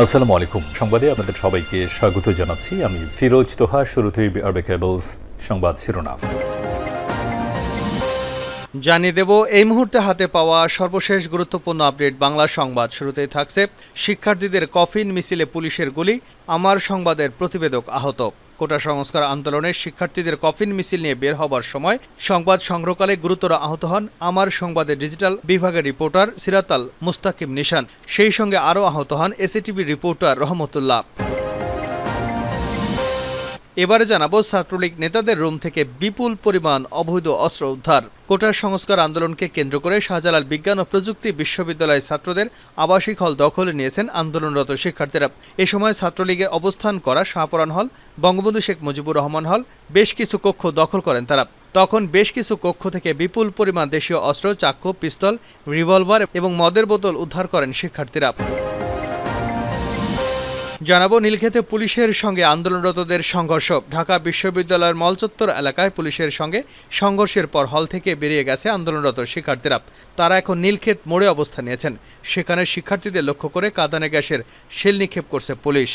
আসসালামু আলাইকুম। সংবাদে আপনাদের সবাইকে স্বাগত জানাচ্ছি। আমি ফিরোজ তোহা, শুরুতেই আরবে কেবলস সংবাদ শিরোনাম। জানিয়ে দেব, এই মুহূর্তে হাতে পাওয়া সর্বশেষ গুরুত্বপূর্ণ আপডেট বাংলা সংবাদ। শুরুতেই থাকছে শিক্ষার্থীদের কফিন মিছিলে পুলিশের গুলি, আমার সংবাদের প্রতিবেদক আহত। কোটা সংস্কার আন্দোলনে শিক্ষার্থীদের কফিন মিছিল নিয়ে বের হবার সময় সংবাদ সংগ্রহকালে গুরুতর আহত হন আমার সংবাদের ডিজিটাল বিভাগের রিপোর্টার সিরাতাল মুস্তাকিম নিশান। সেই সঙ্গে আরও আহত হন এসিটিভি রিপোর্টার রহমতুল্লাহ। এবারে জানাব, ছাত্রলীগ নেতাদের রুম থেকে বিপুল পরিমাণ অবৈধ অস্ত্র উদ্ধার। কোটার সংস্কার আন্দোলনকে কেন্দ্র করে শাহজালাল বিজ্ঞান ও প্রযুক্তি বিশ্ববিদ্যালয়ের ছাত্রদের আবাসিক হল দখলে নিয়েছেন আন্দোলনরত শিক্ষার্থীরা। এ সময় ছাত্রলীগের অবস্থান করা শাহপরান হল, বঙ্গবন্ধু শেখ মুজিবুর রহমান হল, বেশ কিছু কক্ষ দখল করেন তারা। তখন বেশ কিছু কক্ষ থেকে বিপুল পরিমাণ দেশীয় অস্ত্র চাক্ষু পিস্তল, রিভলভার এবং মদের বোতল উদ্ধার করেন শিক্ষার্থীরা। জানাব, নীলক্ষেতে পুলিশের সঙ্গে আন্দোলনরতদের সংঘর্ষ। ঢাকা বিশ্ববিদ্যালয়ের মলচত্বর এলাকায় পুলিশের সঙ্গে সংঘর্ষের পর হল থেকে বেরিয়ে গেছে আন্দোলনরত শিক্ষার্থীরা। তারা এখন নীলক্ষেত মোড়ে অবস্থান নিয়েছেন। সেখানে শিক্ষার্থীদের লক্ষ্য করে কাদানে গ্যাসের শেল নিক্ষেপ করছে পুলিশ।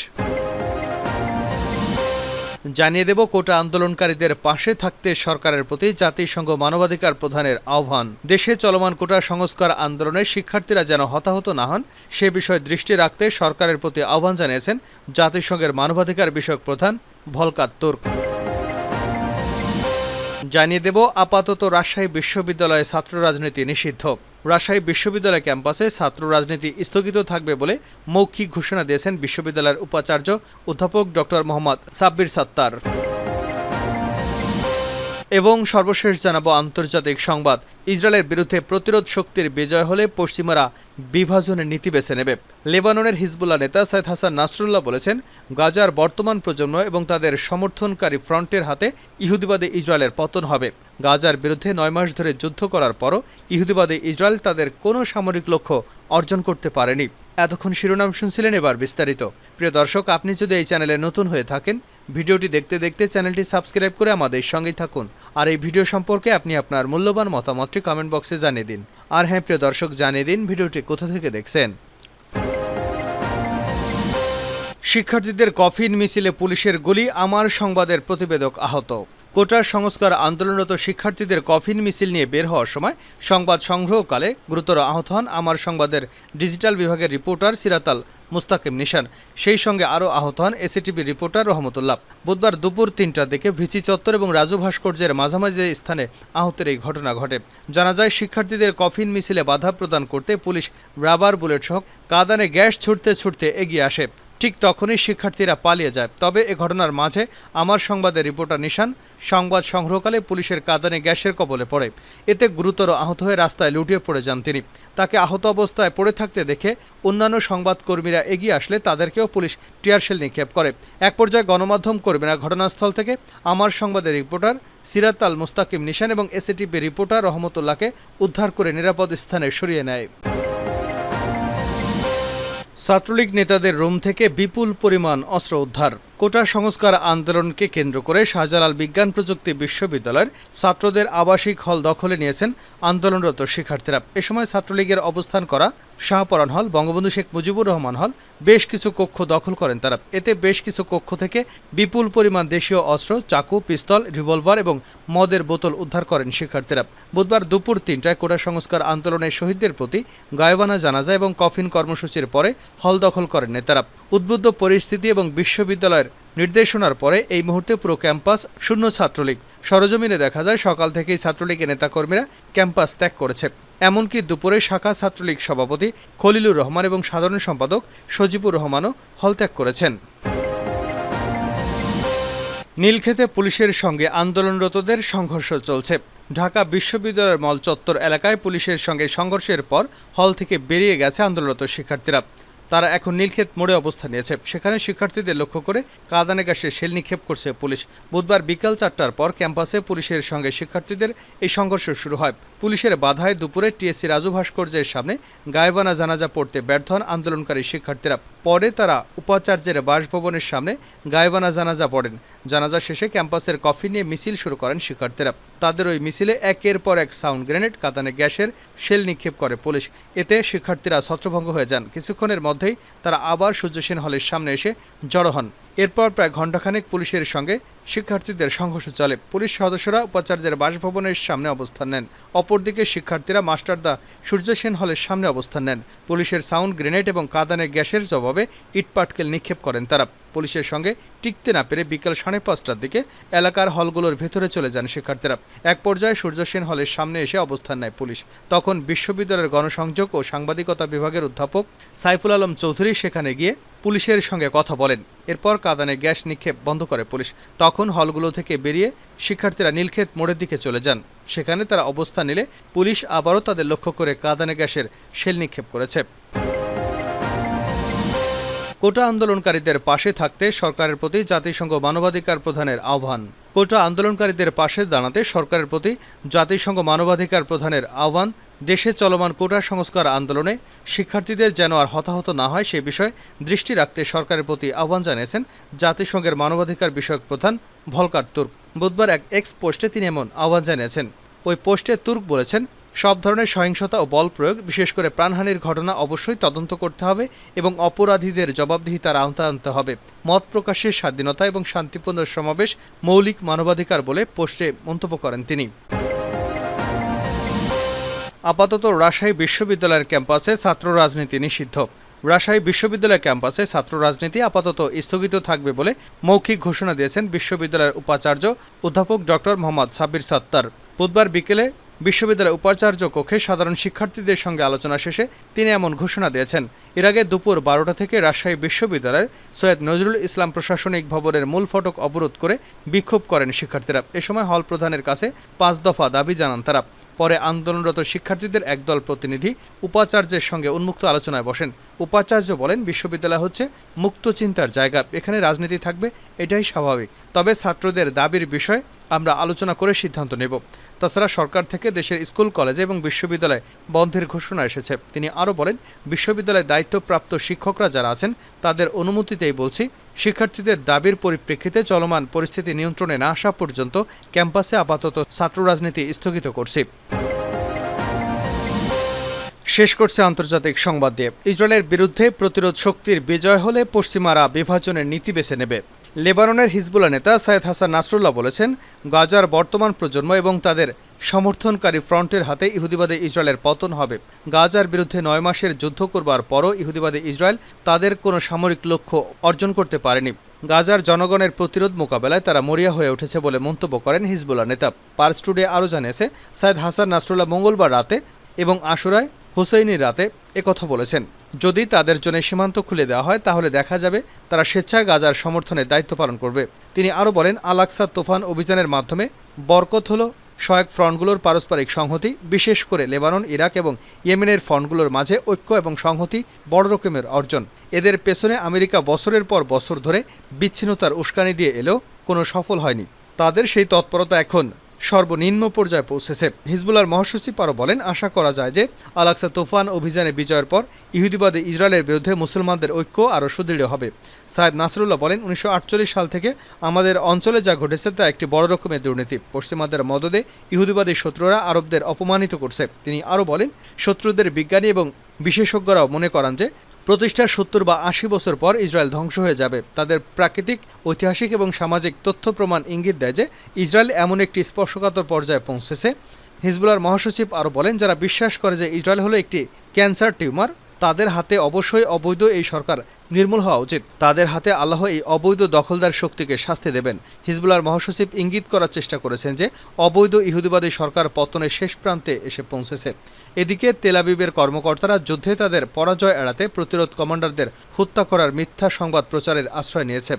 জানিয়ে দেব, কোটা আন্দোলনকারীদের পাশে থাকতে সরকারের প্রতি জাতিসংঘ মানবাধিকার প্রধানের আহ্বান। দেশে চলমান কোটা সংস্কার আন্দোলনে শিক্ষার্থীরা যেন হতাহত না হন, সে বিষয়ে দৃষ্টি রাখতে সরকারের প্রতি আহ্বান জানিয়েছেন জাতিসংঘের মানবাধিকার বিষয়ক প্রধান ভলকাত তুর্ক। জানিয়ে দেব, আপাতত রাজশাহী বিশ্ববিদ্যালয়ে ছাত্র রাজনীতি নিষিদ্ধ। রাজশাহী বিশ্ববিদ্যালয় ক্যাম্পাসে ছাত্র রাজনীতি স্থগিত থাকবে বলে মৌখিক ঘোষণা দিয়েছেন বিশ্ববিদ্যালয়ের উপাচার্য অধ্যাপক ডক্টর মোহাম্মদ সাব্বির সত্তার। এবং সর্বশেষ জানাব আন্তর্জাতিক সংবাদ। ইসরায়েলের বিরুদ্ধে প্রতিরোধ শক্তির বিজয় হলে পশ্চিমারা বিভাজনের নীতি বেছে নেবে। লেবাননের হিজবুল্লাহ নেতা সাইদ হাসান নাসরুল্লাহ বলেছেন, গাজার বর্তমান প্রজন্ম এবং তাদের সমর্থনকারী ফ্রন্টের হাতে ইহুদিবাদী ইসরায়েলের পতন হবে। গাজার বিরুদ্ধে নয় মাস ধরে যুদ্ধ করার পরও ইহুদিবাদে ইসরায়েল তাদের কোনো সামরিক লক্ষ্য অর্জন করতে পারেনি। এতক্ষণ শিরোনাম শুনছিলেন এবার বিস্তারিত। প্রিয় দর্শক, আপনি যদি এই চ্যানেলে নতুন হয়ে থাকেন, ভিডিওটি দেখতে দেখতে চ্যানেলটি সাবস্ক্রাইব করে আমাদের সঙ্গেই থাকুন। আর এই ভিডিও সম্পর্কে আপনি আপনার মূল্যবান মতামতটি কমেন্ট বক্সে জানিয়ে দিন। আর হ্যাঁ প্রিয় দর্শক, জানিয়ে দিন ভিডিওটি কোথা থেকে দেখছেন। শিক্ষার্থীদের কফিন মিছিলে পুলিশের গুলি, আমার সংবাদের প্রতিবেদক আহত। কোটার সংস্কার আন্দোলনরত শিক্ষার্থীদের কফিন মিছিল নিয়ে বের হওয়ার সময় সংবাদ সংগ্রহকালে গুরুতর আহত হন আমার সংবাদের ডিজিটাল বিভাগের রিপোর্টার সিরাতাল মুস্তাকিম নিশান। সেই সঙ্গে আরও আহত হন এসিটিভি রিপোর্টার রহমতুল্লাহ। বুধবার দুপুর তিনটার দিকে ভিসি চত্বর এবং রাজু ভাস্কর্যের মাঝামাঝি স্থানে আহতের এই ঘটনা ঘটে। জানা যায়, শিক্ষার্থীদের কফিন মিছিলে বাধা প্রদান করতে পুলিশ রাবার বুলেট সহ কাদানে গ্যাস ছুটতে ছুটতে এগিয়ে আসে। ঠিক তখনই শিক্ষার্থীরা পালিয়ে যায়। তবে এ ঘটনার মাঝে আমার সংবাদের রিপোর্টার নিশান সংবাদ সংগ্রহকালে পুলিশের কাঁদানে গ্যাসের কবলে পড়ে। এতে গুরুতর আহত হয়ে রাস্তায় লুটিয়ে পড়ে যান তিনি। তাকে আহত অবস্থায় পড়ে থাকতে দেখে অন্যান্য সংবাদকর্মীরা এগিয়ে আসলে তাদেরকেও পুলিশ টিয়ারশেল নিক্ষেপ করে। এক পর্যায়ে গণমাধ্যম কর্মীরা ঘটনাস্থল থেকে আমার সংবাদের রিপোর্টার সিরাত আল মুস্তাকিম নিশান এবং এসএটিপি রিপোর্টার রহমতুল্লাহকে উদ্ধার করে নিরাপদ স্থানে সরিয়ে নেয়। ছাত্রলীগ নেতাদের রুম থেকে বিপুল পরিমাণ অস্ত্র উদ্ধার। কোটা সংস্কার আন্দোলনকে কেন্দ্র করে শাহজালাল বিজ্ঞান প্রযুক্তি বিশ্ববিদ্যালয়ের ছাত্রদের আবাসিক হল দখলে নিয়েছেন আন্দোলনরত শিক্ষার্থীরা। এ সময় ছাত্রলীগের অবস্থান করা শাহপরান হল, বঙ্গবন্ধু শেখ মুজিবুর রহমান হল, বেশ কিছু কক্ষ দখল করেন তারা। এতে বেশ কিছু কক্ষ থেকে বিপুল পরিমাণ দেশীয় অস্ত্র, চাকু, পিস্তল, রিভলভার এবং মদের বোতল উদ্ধার করেন শিক্ষার্থীরা। বুধবার দুপুর তিনটায় কোটা সংস্কার আন্দোলনের শহীদদের প্রতি গায়বানা জানাজা এবং কফিন কর্মসূচির পরে হল দখল করেন নেতারা। উদ্বুদ্ধ পরিস্থিতি এবং বিশ্ববিদ্যালয়ের নির্দেশনার পরে এই মুহূর্তে পুরো ক্যাম্পাস শূন্য ছাত্রলীগ। সরজমিনে দেখা যায় সকাল থেকেই ছাত্রলীগের নেতাকর্মীরা ক্যাম্পাস ত্যাগ করেছে। এমনকি দুপুরে শাখা ছাত্রলীগ সভাপতি খলিলুর রহমান এবং সাধারণ সম্পাদক সজিবুর রহমানও হল ত্যাগ করেছেন। নীলক্ষেতে পুলিশের সঙ্গে আন্দোলনরতদের সংঘর্ষ চলছে। ঢাকা বিশ্ববিদ্যালয়ের মল চত্বর এলাকায় পুলিশের সঙ্গে সংঘর্ষের পর হল থেকে বেরিয়ে গেছে আন্দোলনরত শিক্ষার্থীরা। তারা এখন নীলক্ষেত মোড়ে অবস্থান নিয়েছে। সেখানে শিক্ষার্থীদের লক্ষ্য করে কাদানে গ্যাসে শেল নিক্ষেপ করছে পুলিশ। বুধবার বিকাল চারটার পর ক্যাম্পাসে পুলিশের সঙ্গে শিক্ষার্থীদের এই সংঘর্ষ শুরু হয়। পুলিশের বাধায় দুপুরে টিএসসি রাজু ভাস্কর্যের সামনে গায়েবানা জানাজা পড়তে ব্যর্থ হন আন্দোলনকারী শিক্ষার্থীরা। পরে তারা উপাচার্যের বাসভবনের সামনে গায়েবানা জানাজা পড়েন। জানাজা শেষে ক্যাম্পাসের কফি নিয়ে মিছিল শুরু করেন শিক্ষার্থীরা। তাদের ওই মিছিলে একের পর এক সাউন্ড গ্রেনেড, কাতানে গ্যাসের শেল নিক্ষেপ করে পুলিশ। এতে শিক্ষার্থীরা ছত্রভঙ্গ হয়ে যান। কিছুক্ষণের মধ্যেই তারা আবার সূর্যসেন হলের সামনে এসে জড়ো হন। এরপর প্রায় ঘণ্টাখানেক পুলিশের সঙ্গে শিক্ষার্থীদের সংঘর্ষ চলে। পুলিশ সদস্যরা উপাচার্যের বাসভবনের সামনে অবস্থান নেন। অপরদিকে শিক্ষার্থীরা মাস্টারদা সূর্য সেন হলের সামনে অবস্থান নেন। পুলিশের সাউন্ড গ্রেনেড এবং কাদানে গ্যাসের জবাবে ইটপাটকেল নিক্ষেপ করেন তারা। পুলিশের সঙ্গে টিকতে না পেরে বিকেল সাড়ে পাঁচটার দিকে এলাকার হলগুলোর ভেতরে চলে যান শিক্ষার্থীরা। এক পর্যায়ে সূর্য সেন হলের সামনে এসে অবস্থান নেয় পুলিশ। তখন বিশ্ববিদ্যালয়ের গণসংযোগ ও সাংবাদিকতা বিভাগের অধ্যাপক সাইফুল আলম চৌধুরী সেখানে গিয়ে পুলিশের সঙ্গে কথা বলেন। এরপর কাদানে গ্যাস নিক্ষেপ বন্ধ করে পুলিশ। তখন হলগুলো থেকে বেরিয়ে শিক্ষার্থীরা নীলক্ষেত মোড়ের দিকে চলে যান। সেখানে তারা অবস্থান নিলে পুলিশ আবারও তাদের লক্ষ্য করে কাদানে গ্যাসের শেল নিক্ষেপ করেছে। কোটা আন্দোলনকারীদের পাশে থাকতে সরকারের প্রতি জাতিসংঘ মানবাধিকার প্রধানের আহ্বান। কোটা আন্দোলনকারীদের পাশে দাঁড়াতে সরকারের প্রতি জাতিসংঘ মানবাধিকার প্রধানের আহ্বান দেশে চলমান কোটা সংস্কার আন্দোলনে শিক্ষার্থীদের যেন আর হতাহত না হয় সে বিষয়ে দৃষ্টি রাখতে সরকারের প্রতি আহ্বান জানিয়েছেন জাতিসংঘের মানবাধিকার বিষয়ক প্রধান ভলকার তুর্ক। বুধবার এক এক্স পোস্টে তিনি এমন আহ্বান জানিয়েছেন। ওই পোস্টে তুর্ক বলেছেন, সব ধরনের সহিংসতা ও বল প্রয়োগ, বিশেষ করে প্রাণহানির ঘটনা অবশ্যই তদন্ত করতে হবে এবং অপরাধীদের জবাবদিহিতার আওতায় আনতে হবে। মত প্রকাশের স্বাধীনতা এবং শান্তিপূর্ণ সমাবেশ মৌলিক মানবাধিকার বলে পোস্টে মন্তব্য করেন তিনি। আপাতত রাজশাহী বিশ্ববিদ্যালয়ের ক্যাম্পাসে ছাত্র রাজনীতি নিষিদ্ধ। রাজশাহী বিশ্ববিদ্যালয় ক্যাম্পাসে ছাত্র রাজনীতি আপাতত স্থগিত থাকবে বলে মৌখিক ঘোষণা দিয়েছেন বিশ্ববিদ্যালয়ের উপাচার্য অধ্যাপক ডক্টর মোহাম্মদ সাব্বির সত্তার। বুধবার বিকেলে বিশ্ববিদ্যালয়ের উপাচার্য কক্ষে সাধারণ শিক্ষার্থীদের সঙ্গে আলোচনা শেষে তিনি এমন ঘোষণা দিয়েছেন। এর আগে দুপুর বারোটা থেকে রাজশাহী বিশ্ববিদ্যালয়ের সৈয়দ নজরুল ইসলাম প্রশাসনিক ভবনের মূল ফটক অবরোধ করে বিক্ষোভ করেন শিক্ষার্থীরা। এ সময় হল প্রধানের কাছে পাঁচ দফা দাবি জানান তারা। পরে আন্দোলনরত শিক্ষার্থীদের একদল প্রতিনিধি উপাচার্যের সঙ্গে উন্মুক্ত আলোচনায় বসেন। উপাচার্য বলেন, বিশ্ববিদ্যালয় হচ্ছে মুক্ত চিন্তার জায়গা। এখানে রাজনীতি থাকবে, এটাই স্বাভাবিক। তবে ছাত্রদের দাবির বিষয়ে আমরা আলোচনা করে সিদ্ধান্ত নেব। তাছাড়া সরকার থেকে দেশের স্কুল, কলেজ এবং বিশ্ববিদ্যালয় বন্ধের ঘোষণা এসেছে। তিনি আরও বলেন, বিশ্ববিদ্যালয়ে দায়িত্বপ্রাপ্ত শিক্ষকরা যারা আছেন, তাদের অনুমতিতেই বলছি, শিক্ষার্থীদের দাবির পরিপ্রেক্ষিতে চলমান পরিস্থিতি নিয়ন্ত্রণে না আসা পর্যন্ত ক্যাম্পাসে আপাতত ছাত্র রাজনীতি স্থগিত করছি। শেষ করছে আন্তর্জাতিক সংবাদ দিয়ে। ইসরায়েলের বিরুদ্ধে প্রতিরোধ শক্তির বিজয় হলে পশ্চিমারা বিভাজনের নীতি বেছে নেবে। লেবাননের হিজবুল্লাহ নেতা সাইদ হাসান নাসরুল্লাহ বলেছেন, গাজার বর্তমান প্রজন্ম এবং তাদের সমর্থনকারী ফ্রন্টের হাতে ইহুদিবাদে ইসরায়েলের পতন হবে। গাজার বিরুদ্ধে নয় মাসের যুদ্ধ করবার পরও ইহুদিবাদে ইসরায়েল তাদের কোনো সামরিক লক্ষ্য অর্জন করতে পারেনি। গাজার জনগণের প্রতিরোধ মোকাবেলায় তারা মরিয়া হয়ে উঠেছে বলে মন্তব্য করেন হিজবুল্লাহ নেতা। পার্স টুডে আরও জানিয়েছে সাইদ হাসান নাসরুল্লাহ মঙ্গলবার রাতে এবং আশুরায় হুসৈনির রাতে একথা বলেছেন। যদি তাদের জন্য সীমান্ত খুলে দেওয়া হয়, তাহলে দেখা যাবে তারা স্বেচ্ছায় গাজার সমর্থনে দায়িত্ব পালন করবে। তিনি আরও বলেন আলাক্সা তোফান অভিযানের মাধ্যমে বরকত হল সহায়ক ফ্রন্টগুলোর পারস্পরিক সংহতি, বিশেষ করে লেবানন, ইরাক এবং ইয়েমেনের ফ্রন্টগুলোর মাঝে ঐক্য এবং সংহতি বড় রকমের অর্জন। এদের পেছনে আমেরিকা বছরের পর বছর ধরে বিচ্ছিন্নতার উস্কানি দিয়ে এলেও কোনো সফল হয়নি। তাদের সেই তৎপরতা এখন সর্বনিম্ন পর্যায়ে পৌঁছেছে। হিজবুল্লার মহাসচিব আরও বলেন, আশা করা যায় যে আলাক্সা তুফান অভিযানে বিজয়ের পর ইহুদিবাদী ইসরায়েলের বিরুদ্ধে মুসলমানদের ঐক্য আরও সুদৃঢ় হবে। সায়েদ নাসরুল্লাহ বলেন, উনিশশো আটচল্লিশ সাল থেকে আমাদের অঞ্চলে যা ঘটেছে তা একটি বড় রকমের দুর্নীতি। পশ্চিমাদের মদদে ইহুদিবাদী শত্রুরা আরবদের অপমানিত করছে। তিনি আরও বলেন, শত্রুদের বিজ্ঞানী এবং বিশেষজ্ঞরাও মনে করান যে প্রতিষ্ঠার সত্তর বা আশি বছর পর ইসরায়েল ধ্বংস হয়ে যাবে। তাদের প্রাকৃতিক, ঐতিহাসিক এবং সামাজিক তথ্য প্রমাণ ইঙ্গিত দেয় যে ইসরায়েল এমন একটি স্পর্শকাতর পর্যায়ে পৌঁছেছে। হিজবুলার মহাসচিব আরও বলেন, যারা বিশ্বাস করে যে ইসরায়েল হলো একটি ক্যান্সার টিউমার তাদের হাতে অবশ্যই অবৈধ এই সরকার নির্মূল হওয়া উচিত। তাদের হাতে আল্লাহ এই অবৈধ দখলদার শক্তিকে শাস্তি দেবেন। হিজবুলার মহাসচিব ইঙ্গিত করার চেষ্টা করেছেন যে, অবৈধ ইহুদিবাদী সরকার পতনের শেষ প্রান্তে এসে পৌঁছেছে। এদিকে তেলাবিবের কর্মকর্তারা যুদ্ধে তাদের পরাজয় এড়াতে প্রতিরোধ কমান্ডারদের হত্যা করার মিথ্যা সংবাদ প্রচারের আশ্রয় নিয়েছে।